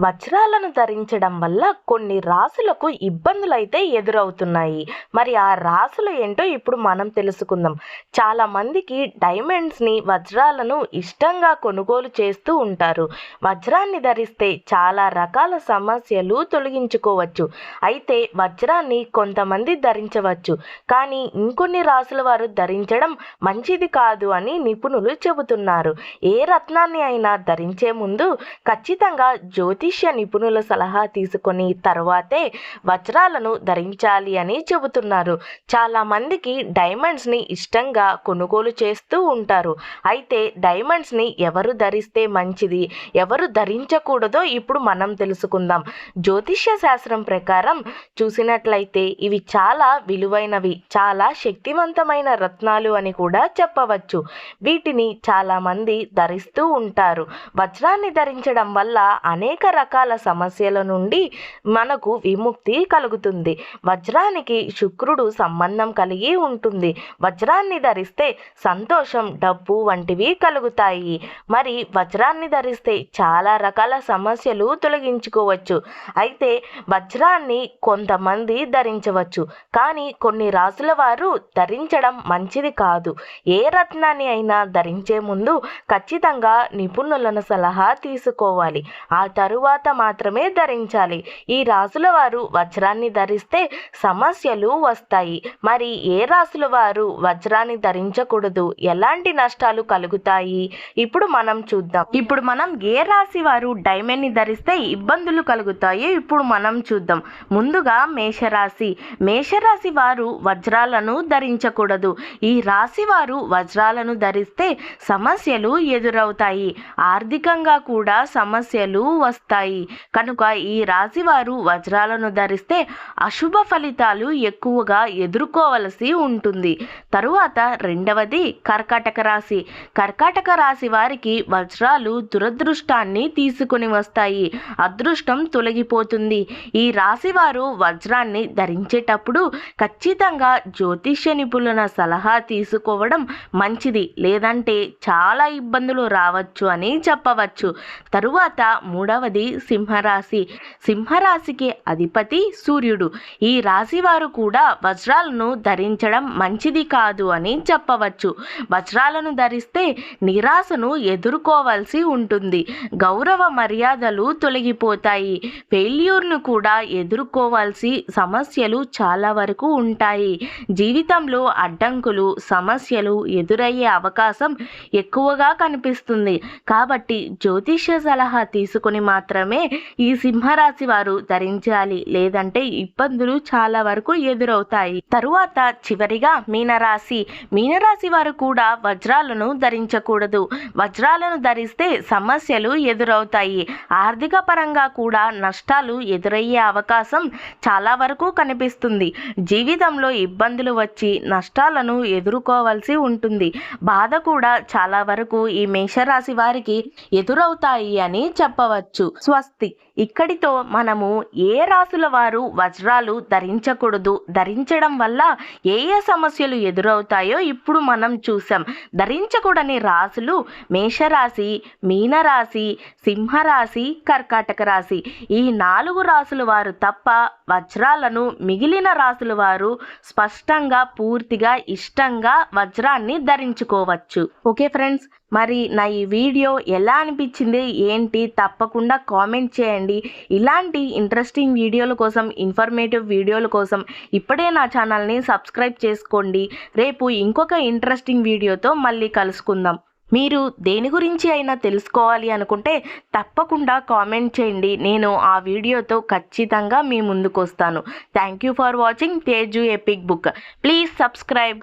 వజ్రాలను ధరించడం వల్ల కొన్ని రాసులకు అయితే ఎదురవుతున్నాయి. మరి ఆ రాసులు ఏంటో ఇప్పుడు మనం తెలుసుకుందాం. చాలా మందికి డైమండ్స్ని వజ్రాలను ఇష్టంగా కొనుగోలు చేస్తూ ఉంటారు. వజ్రాన్ని ధరిస్తే చాలా రకాల సమస్యలు తొలగించుకోవచ్చు. అయితే వజ్రాన్ని కొంతమంది ధరించవచ్చు. కానీ ఇంకొన్ని రాసుల వారు ధరించడం మంచిది కాదు అని నిపుణులు చెబుతున్నారు. ఏ రత్నాన్ని అయినా ధరించే ముందు ఖచ్చితంగా జ్యోతి జ్యోతిష్య నిపుణుల సలహా తీసుకొని తర్వాతే వజ్రాలను ధరించాలి అని చెబుతున్నారు. చాలా మందికి డైమండ్స్ని ఇష్టంగా కొనుగోలు చేస్తూ ఉంటారు. అయితే డైమండ్స్ని ఎవరు ధరిస్తే మంచిది? ఎవరు ధరించకూడదో ఇప్పుడు మనం తెలుసుకుందాం. జ్యోతిష్య శాస్త్రం ప్రకారం చూసినట్లయితే ఇవి చాలా విలువైనవి చాలా శక్తివంతమైన రత్నాలు అని కూడా చెప్పవచ్చు. వీటిని చాలా మంది ధరిస్తూ ఉంటారు. వజ్రాన్ని ధరించడం వల్ల అనేక రకాల సమస్యల నుండి మనకు విముక్తి కలుగుతుంది. వజ్రానికి శుక్రుడు సంబంధం కలిగి ఉంటుంది. వజ్రాన్ని ధరిస్తే సంతోషం డబ్బు వంటివి కలుగుతాయి. మరి వజ్రాన్ని ధరిస్తే చాలా రకాల సమస్యలు తొలగించుకోవచ్చు. అయితే వజ్రాన్ని కొంతమంది ధరించవచ్చు. కానీ కొన్ని రాసుల వారు ధరించడం మంచిది కాదు. ఏ రత్నాన్ని అయినా ధరించే ముందు ఖచ్చితంగా నిపుణులను సలహా తీసుకోవాలి. ఆ తరువాత తరువాత మాత్రమే ధరించాలి. ఈ రాసుల వారు వజ్రాన్ని ధరిస్తే సమస్యలు వస్తాయి. మరి ఏ రాసుల వారు వజ్రాన్ని ధరించకూడదు? ఎలాంటి నష్టాలు కలుగుతాయి? ఇప్పుడు మనం చూద్దాం. ఇప్పుడు మనం ఏ రాశి వారు డైమండ్ని ధరిస్తే ఇబ్బందులు కలుగుతాయో ఇప్పుడు మనం చూద్దాం. ముందుగా మేషరాశి. మేషరాశి వారు వజ్రాలను ధరించకూడదు. ఈ రాశి వారు వజ్రాలను ధరిస్తే సమస్యలు ఎదురవుతాయి. ఆర్థికంగా కూడా సమస్యలు వస్తాయి. కనుక ఈ రాశి వారు వజ్రాలను ధరిస్తే అశుభ ఫలితాలు ఎక్కువగా ఎదుర్కోవలసి ఉంటుంది. తరువాత రెండవది కర్కాటక రాశి. కర్కాటక రాశి వారికి వజ్రాలు దురదృష్టాన్ని తీసుకుని వస్తాయి. అదృష్టం తొలగిపోతుంది. ఈ రాశి వారు వజ్రాన్ని ధరించేటప్పుడు ఖచ్చితంగా జ్యోతిష్య నిపుణుల సలహా తీసుకోవడం మంచిది. లేదంటే చాలా ఇబ్బందులు రావచ్చు అని చెప్పవచ్చు. తరువాత మూడవది సింహరాశి. సింహరాశికి అధిపతి సూర్యుడు. ఈ రాశి వారు కూడా వజ్రాలను ధరించడం మంచిది కాదు అని చెప్పవచ్చు. వజ్రాలను ధరిస్తే నిరాశను ఎదుర్కోవాల్సి ఉంటుంది. గౌరవ మర్యాదలు తొలగిపోతాయి. ఫెయిల్యూర్ను కూడా ఎదుర్కోవాల్సి సమస్యలు చాలా వరకు ఉంటాయి. జీవితంలో అడ్డంకులు సమస్యలు ఎదురయ్యే అవకాశం ఎక్కువగా కనిపిస్తుంది. కాబట్టి జ్యోతిష్య సలహా తీసుకుని మాత్రమే ఈ సింహరాశి వారు ధరించాలి. లేదంటే ఇబ్బందులు చాలా వరకు ఎదురవుతాయి. తరువాత చివరిగా మీనరాశి. మీనరాశి వారు కూడా వజ్రాలను ధరించకూడదు. వజ్రాలను ధరిస్తే సమస్యలు ఎదురవుతాయి. ఆర్థిక పరంగా కూడా నష్టాలు ఎదురయ్యే అవకాశం చాలా వరకు కనిపిస్తుంది. జీవితంలో ఇబ్బందులు వచ్చి నష్టాలను ఎదుర్కోవాల్సి ఉంటుంది. బాధ కూడా చాలా వరకు ఈ మేషరాశి వారికి ఎదురవుతాయి అని చెప్పవచ్చు. స్వస్తి. ఇక్కడితో మనము ఏ రాసుల వారు వజ్రాలు ధరించకూడదు? ధరించడం వల్ల ఏ ఏ సమస్యలు ఎదురవుతాయో ఇప్పుడు మనం చూసాం ధరించకూడని రాసులు మేషరాశి మీనరాశి సింహరాశి కర్కాటక రాశి. ఈ నాలుగు రాసుల వారు తప్ప వజ్రాలను మిగిలిన రాసుల వారు స్పష్టంగా పూర్తిగా ఇష్టంగా వజ్రాన్ని ధరించుకోవచ్చు. ఓకే ఫ్రెండ్స్ మరి నా ఈ వీడియో ఎలా అనిపించింది? ఏంటి? తప్పకుండా కామెంట్ చేయండి. ఇలాంటి ఇంట్రెస్టింగ్ వీడియోల కోసం ఇన్ఫర్మేటివ్ వీడియోల కోసం ఇప్పుడే నా ఛానల్ని సబ్స్క్రైబ్ చేసుకోండి. రేపు ఇంకొక ఇంట్రెస్టింగ్ వీడియోతో మళ్ళీ కలుసుకుందాం. మీరు దేని గురించి అయినా తెలుసుకోవాలి అనుకుంటే తప్పకుండా కామెంట్ చేయండి. నేను ఆ వీడియోతో ఖచ్చితంగా మీ ముందుకు వస్తాను thank you for watching Teju epic book please subscribe